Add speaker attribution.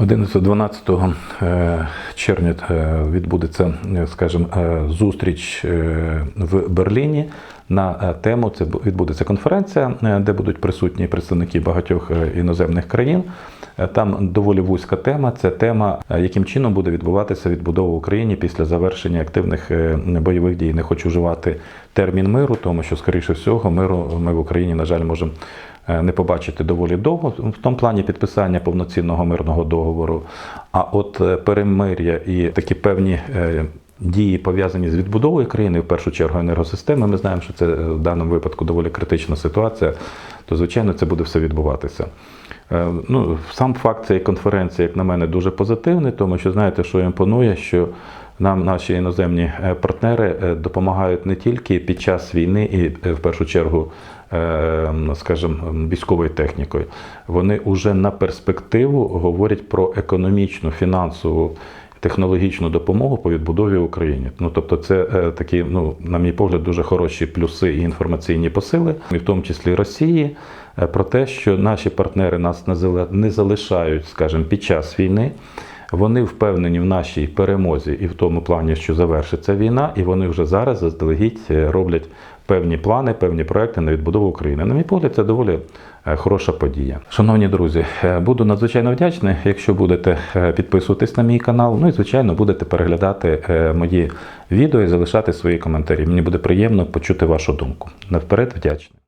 Speaker 1: 11-12 е, червня е, відбудеться, е, скажімо, зустріч в Берліні. На тему це відбудеться конференція, де будуть присутні представники багатьох іноземних країн. Там доволі вузька тема. Це тема, яким чином буде відбуватися відбудова в Україні після завершення активних бойових дій. Не хочу вживати термін миру, тому що, скоріше всього, миру ми в Україні, на жаль, можемо не побачити доволі довго в тому плані підписання повноцінного мирного договору. А от е, перемир'я і такі певні е, дії пов'язані з відбудовою країни, в першу чергу енергосистеми. Ми знаємо, що це е, в даному випадку доволі критична ситуація. То звичайно це буде все відбуватися. Е, Ну, сам факт цієї конференції, як на мене, дуже позитивний, тому що знаєте, що імпонує, що нам наші іноземні е, партнери е, допомагають не тільки під час війни і е, в першу чергу, скажімо, військовою технікою. Вони вже на перспективу говорять про економічну, фінансову. Технологічну допомогу по відбудові України. Ну тобто, це такі, ну на мій погляд, дуже хороші плюси і інформаційні посили, і в тому числі Росії, про те, що наші партнери нас не залишають, скажімо, під час війни. Вони впевнені в нашій перемозі і в тому плані, що завершиться війна, і вони вже зараз заздалегідь е, роблять певні плани, певні проекти на відбудову України. На мій погляд, це доволі е, хороша подія. Шановні друзі, е, буду надзвичайно вдячний, якщо будете підписуватись на мій канал. Ну і звичайно будете переглядати мої відео і залишати свої коментарі. Мені буде приємно почути вашу думку. Наперед вдячний.